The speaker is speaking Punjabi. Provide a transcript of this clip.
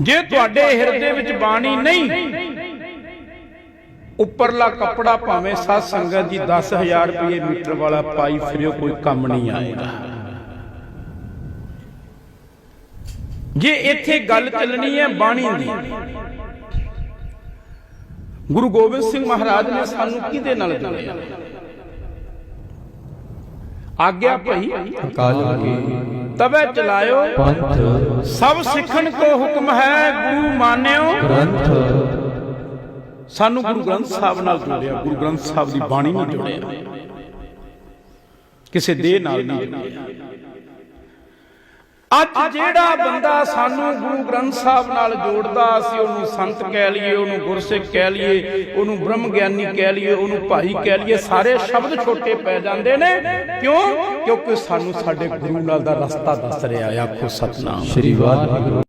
ਜੇ ਤੁਹਾਡੇ ਹਿਰਦੇ ਵਿੱਚ ਬਾਣੀ ਨਹੀਂ, ਉੱਪਰਲਾ ਕੱਪੜਾ ਭਾਵੇਂ ਸਾਧ ਸੰਗਤ ਜੀ 10000 ਰੁਪਏ ਮੀਟਰ ਵਾਲਾ ਪਾਈ ਫਿਰਿਓ, ਕੋਈ ਕੰਮ ਨਹੀਂ ਆਏਗਾ। ਜੇ ਇੱਥੇ ਗੱਲ ਚੱਲਣੀ ਹੈ, ਬਾਣੀ ਦੀ। ਗੁਰੂ ਗੋਬਿੰਦ ਸਿੰਘ ਮਹਾਰਾਜ ਨੇ ਸਾਨੂੰ ਕਿਹਦੇ ਨਾਲ ਜੋੜਿਆ? ਆਗਿਆ ਭਈ। ਕਾਲ ਕੀ ਤਬੇ ਚਲਾਇਓ। ਪੰਥ ਸਭ ਸਿੱਖਣ ਕੋ ਹੁਕਮ ਹੈ, ਗੁਰੂ ਮਾਨਿਓ। ਗ੍ਰੰਥ ਸਾਨੂੰ ਗੁਰੂ ਗ੍ਰੰਥ ਸਾਹਿਬ ਨਾਲ ਜੋੜਿਆ। ਗੁਰੂ ਗ੍ਰੰਥ ਸਾਹਿਬ ਦੀ ਬਾਣੀ ਨਾਲ ਜੋੜਿਆ। ਕਿਸੇ ਦੇ ਨਾਲ ਨਹੀਂ ਅੱਜ ਜਿਹੜਾ ਬੰਦਾ ਸਾਨੂੰ ਗੁਰੂ ਗ੍ਰੰਥ ਸਾਹਿਬ ਨਾਲ ਜੋੜਦਾ, ਅਸੀਂ ਉਹਨੂੰ ਸੰਤ ਕਹਿ ਲਈਏ, ਉਹਨੂੰ ਗੁਰਸਿੱਖ ਕਹਿ ਲਈਏ, ਉਹਨੂੰ ਬ੍ਰਹਮ ਗਿਆਨੀ ਕਹਿ ਲਈਏ, ਉਹਨੂੰ ਭਾਈ ਕਹਿ ਲਈਏ, ਸਾਰੇ ਸ਼ਬਦ ਛੋਟੇ ਪੈ ਜਾਂਦੇ ਨੇ। ਕਿਉਂ? ਕਿਉਂਕਿ ਸਾਨੂੰ ਸਾਡੇ ਗੁਰੂ ਨਾਲ ਦਾ ਰਸਤਾ ਦੱਸ ਰਿਹਾ ਆਖੋ ਸਤਨਾਮ। ਸ਼੍ਰੀ ਵਾਹਿਗੁਰੂ।